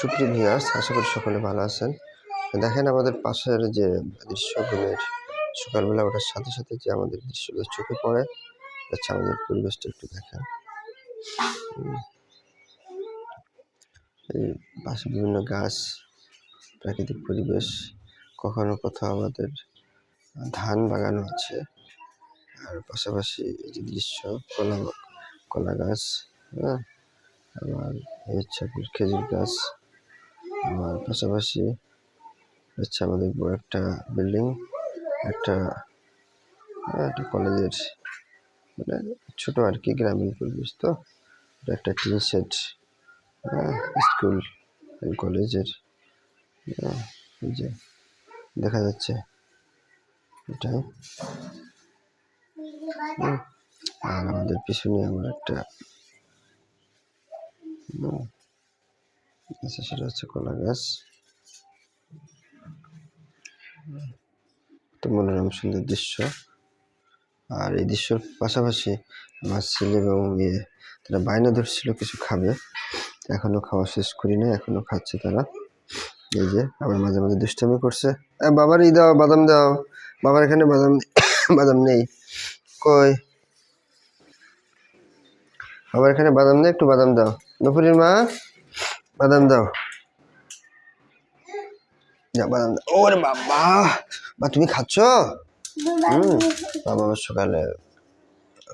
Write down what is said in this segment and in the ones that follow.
সুপ্রিয় ভিউয়ার্স আশা করি সকলে ভালো আছেন। দেখেন আমাদের পাশের যে দৃশ্যগুলোর সকালবেলা ওঠার সাথে সাথে যে আমাদের দৃশ্যগুলো চোখে পড়ে হচ্ছে আমাদের পরিবেশটা একটু দেখেন। এই পাশে বিভিন্ন গাছ, প্রাকৃতিক পরিবেশ, কখনো কোথাও আমাদের ধান বাগানো আছে। আর পাশাপাশি এই যে দৃশ্য, কলা কলা গাছ হ্যাঁ? আবার হচ্ছে খেজুর গাছ। আমার পাশাপাশি হচ্ছে আমাদের বড় একটা বিল্ডিং একটা একটা কলেজের মানে ছোট আর কি গ্রামীণ পরিবেশ, তো? একটা টিন সেট স্কুল কলেজের যে দেখা যাচ্ছে এটাই আর আমাদের পিছনে আমার একটা আচ্ছা সেটা হচ্ছে কলা গাছ। তো মনোরম সুন্দর দৃশ্য। আর এই দৃশ্যর পাশাপাশি আমার ছেলে এবং মেয়ে, তারা বায়না ধরছিল, কিছু খাবে। এখনও খাওয়া শেষ করি না এখনও খাচ্ছে তারা। এই যে, আবার মাঝে মাঝে দুষ্টামি করছে। বাবার ই দাও, বাদাম দাও। বাবার এখানে বাদাম বাদাম নেই। কই? বাবার এখানে বাদাম নেই, একটু বাদাম দাও। দুপুরের মা? বাদাম দাও যা বাদাম দাও ওরে বাবা বা তুমি খাচ্ছ হুম বাবা সকালে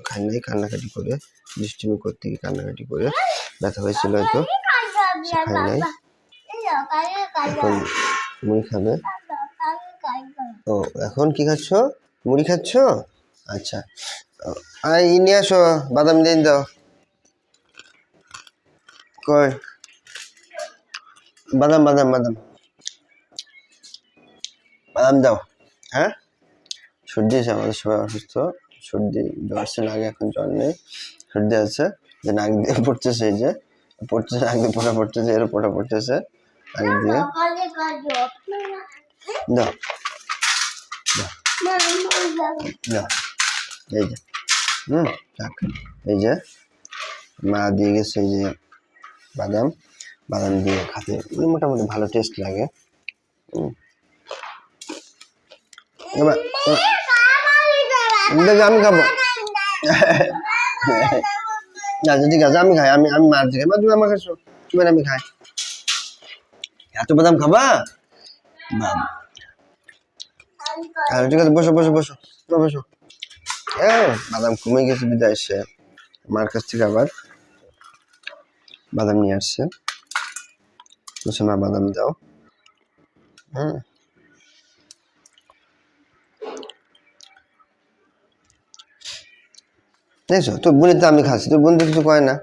খাই নাই কান্নাকাটি করে দুষ্টুমি করতে গিয়ে কান্নাকাটি করে ব্যথা হয়েছিল হয়তো সে খাই নাই এখন মুড়ি খাবে ও এখন কি খাচ্ছ মুড়ি খাচ্ছ আচ্ছা ও, আয় ই নিয়ে আসো বাদাম দিন দাও কই বাদাম বাদাম বাদাম। বাদাম দাও। হ্যাঁ? সর্দি আছে আমাদের সবাই অসুস্থ। সর্দি, জ্বর ছিল আগে এখন জ্বর নেই। সর্দি আছে, যে নাক দিয়ে পড়তেছে এই যে, পড়তেছে, নাক দিয়ে পোটা পড়তেছে এর পোটা পড়তেছে নাক দিয়ে। দাও। এই যে, হুম এই যে, মা দিয়ে গেছে এই যে বাদাম। বাদাম দিয়ে খাতে। মোটামুটি ভালো টেস্ট লাগে। এবার আমি খাব। ঠিক আছে আমি খাই আমি আমি মার থেকে মা তুমি আমাকে তুমি আমি খাই। এত বাদাম খাবা? ঠিক আছে বসো বসো বসো বসো, বাদাম কমে গেছে বিদায় এসে। আমার কাছ থেকে আবার বাদাম নিয়ে আসছে। বসে মা বাদাম দাও হুম দেখছ তোর বোনের তো আমি খাচ্ছি তোর বোন তো কিছু কয় না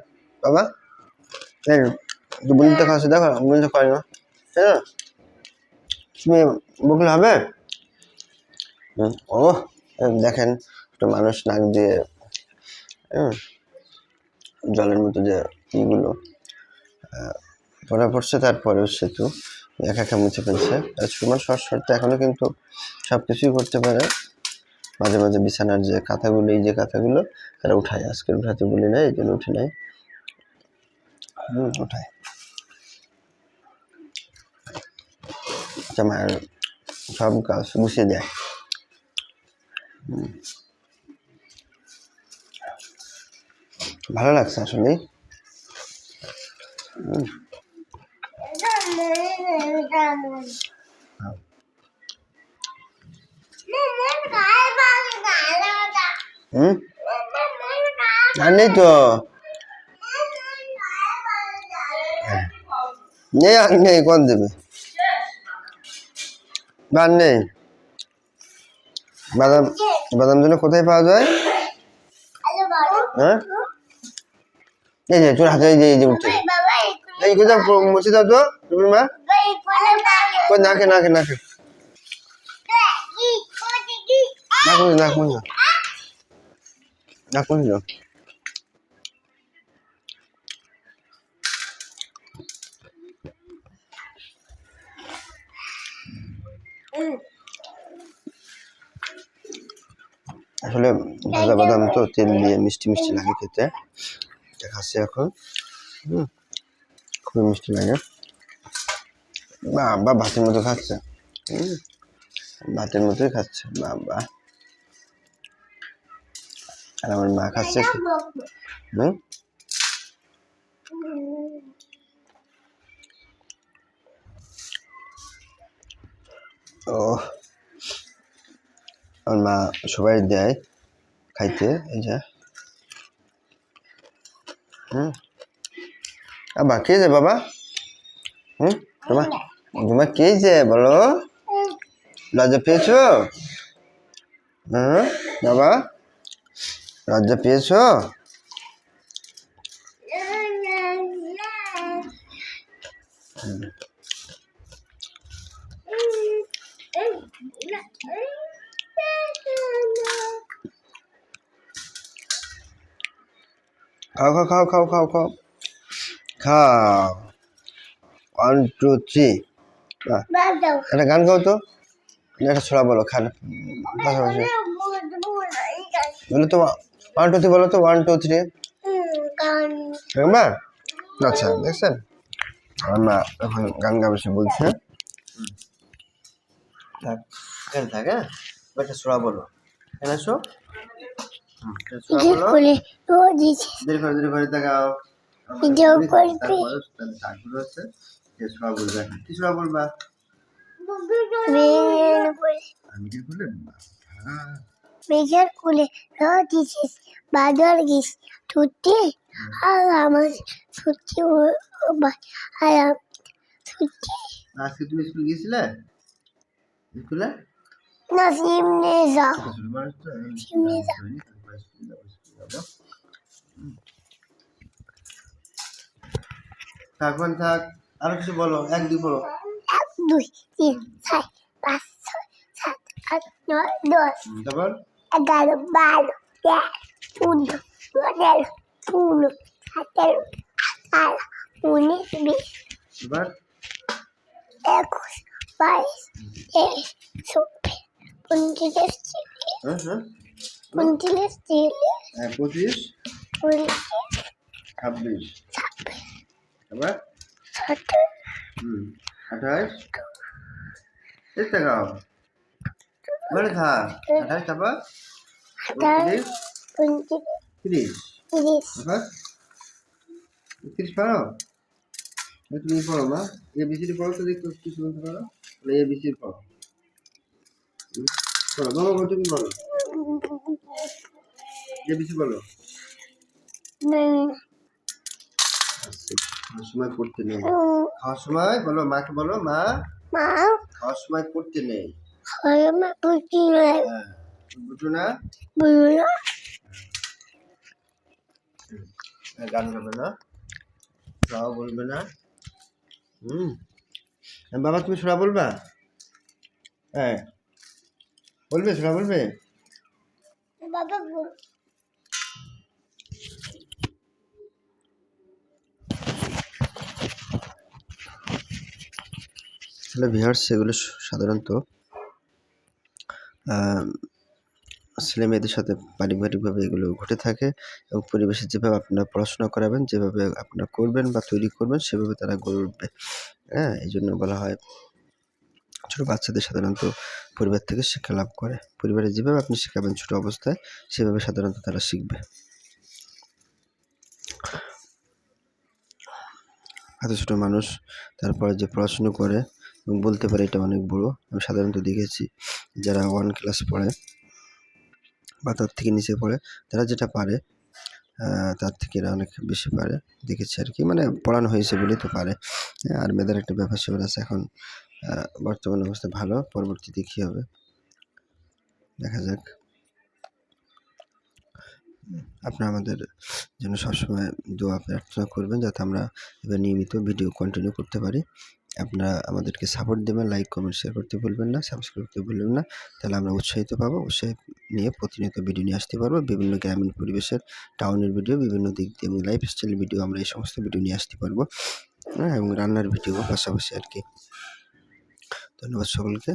বাবা এই তোর বোন তো খাচ্ছে দেখো বোন তো করে না তাই না তুমি বকলে হবে ও দেখেন একটা মানুষ নাক দিয়ে জলের মতো যে ইগুলো পড়া পড়ছে, তারপরেও সেতু একা একা মুছে ফেলছে। আর সুমন শর্ট শর্ট এখনও কিন্তু সব কিছুই করতে পারে। মাঝে মাঝে বিছানার যে কাঁথাগুলো এই যে কাঁথাগুলো তারা উঠায়। আজকে উঠাতে বলি না এই জন্য উঠে নাই। হুম, উঠায়। জামার সব কাজ গুছিয়ে দেয়। ভালো লাগছে আসলে হুম। আর নেই তো নেই, আর নেই, কোন দেবে? আর নেই। বাদাম বাদাম জন্য কোথায় পাওয়া যায়? হ্যাঁ? এই যে, তোর হাতে এই যে উঠছে। এই দাও তো মা। নাক মুছে দাও আসলে ভাজা বাদাম তো তেল দিয়ে মিষ্টি মিষ্টি লাগে খেতে। এটা খাচ্ছি এখন। হুম। খুবই মিষ্টি লাগে। বাবা ভাতের মতো খাচ্ছে। ভাতের মতোই খাচ্ছে বাবা আর আমার মা খাচ্ছে? হুম? ও, আমার মা সবাই দেয় খাইতে, এই যে। হুম। আবার কে যে বাবা? হুম? তোমার তোমার কে যে বলো? লজ্জা পেয়েছ? হুম? বাবা, লজ্জা পেয়েছ? খাও খাও খাও খাও খাও খাও। খাও ওয়ান টু থ্রি একটা গান গাও তো। একটা ছোড়া বলো খান। পাশাপাশি বলো তো ওয়ান টু থ্রি বলো তো ওয়ান টু থ্রি একবার আচ্ছা দেখছেন? আমার মা এখন গান গাবে সে বলছে। থাক থাক হ্যাঁ? একটা ছোড়া বলো। এখানে আসো ছোড়া বলো। দেরি করে দেরি করে দেখাও ভিডিও করবি। তারপরে হচ্ছে যে ছোড়া বলবে। কি ছোড়া বলবা? আমি বলে কুলে দিছিস বাদর গিস ছুটি আর আমার ছুটি আর ছুটি। আজকে তুমি স্কুল গিয়েছিলে? স্কুলে? না সিমনে যাও। সিমনে যা। এখন থাক আরও কিছু বলো এক দুই বলো। এক দুই তিন চার পাঁচ ছয় সাত আট নয় দশ তারপর? এগারো বারো তেরো চোদ্দ পনেরো ষোলো সতেরো আঠারো উনিশ বিশ একুশ বাইশ তেইশ চব্বিশ উনত্রিশ তিরিশ হ্যাঁ হ্যাঁ। উনত্রিশ তিরিশ হ্যাঁ, পঁচিশ ছাব্বিশ ছাব্বিশ। এবার? হুম আঠাশ। বলে থাক আঠাশ তারপর? উনত্রিশ তিরিশ? এবার তিরিশ। পারো তুমি পড়ো মা। এ বিসিডি পড়ো তো দেখো কিছু বলতে পারো এ বিসিডি পড়ো। পড়ো বাবা বলো তুমি বলো এ বিসি বলো খাওয়ার সময় পড়তে নেই। খাওয়ার সময় বলো মাকে বলো মা। মা? খাওয়ার সময় পড়তে নেই। হয় মা পুটি নয় হ্যাঁ বুঝো না? বুঝলো হ্যাঁ, গান গাবে না। বলবে না। হুম। হ্যাঁ, বাবা তুমি সোনা বলবা? হ্যাঁ। বলবে সোনা বলবে? বাবা আসলে ভিহার্স সেগুলো সাধারণত ছেলে মেয়েদের সাথে পারিবারিকভাবে এগুলো ঘটে থাকে এবং পরিবেশে যেভাবে আপনারা পড়াশোনা করাবেন, যেভাবে আপনারা করবেন বা তৈরি করবেন, সেভাবে তারা গড়ে উঠবে। হ্যাঁ এই জন্য বলা হয় ছোটো বাচ্চাদের সাধারণত পরিবার থেকে শিক্ষা লাভ করে। পরিবারে যেভাবে আপনি শেখাবেন ছোটো অবস্থায়, সেভাবে সাধারণত তারা শিখবে। এত ছোটো মানুষ, তারপরে যে পড়াশুনো করে এবং বলতে পারে এটা অনেক বড়। আমি সাধারণত দেখেছি যারা ওয়ান ক্লাস পড়ে বা তার থেকে নিচে পড়ে তারা যেটা পারে তার থেকে এরা অনেক বেশি পারে দেখেছি আর কি। মানে পড়ানো হয়েছে বলেই তো পারে। হ্যাঁ, আর মেয়েদের একটা ব্যাপার স্যাপার আছে এখন বর্তমান অবস্থা ভালো পরবর্তীতে কী হবে? দেখা যাক। আপনারা আমাদের জন্য সবসময় দোয়া প্রার্থনা করবেন যাতে আমরা এবার নিয়মিত ভিডিও কন্টিনিউ করতে পারি। আপনারা আমাদেরকে সাপোর্ট দেবেন লাইক কমেন্ট শেয়ার করতে ভুলবেন না সাবস্ক্রাইব করতে ভুলবেন না। তাহলে আমরা উৎসাহিত পাবো, উৎসাহিত নিয়ে প্রতিনিয়ত ভিডিও নিয়ে আসতে পারব। বিভিন্ন গ্রামীণ পরিবেশের টাউনের ভিডিও বিভিন্ন দিক দিয়ে এবং লাইফ স্টাইল ভিডিও আমরা এই সমস্ত ভিডিও নিয়ে আসতে পারব। হ্যাঁ এবং রান্নার ভিডিও পাশাপাশি আর কি ধন্যবাদ সকলকে।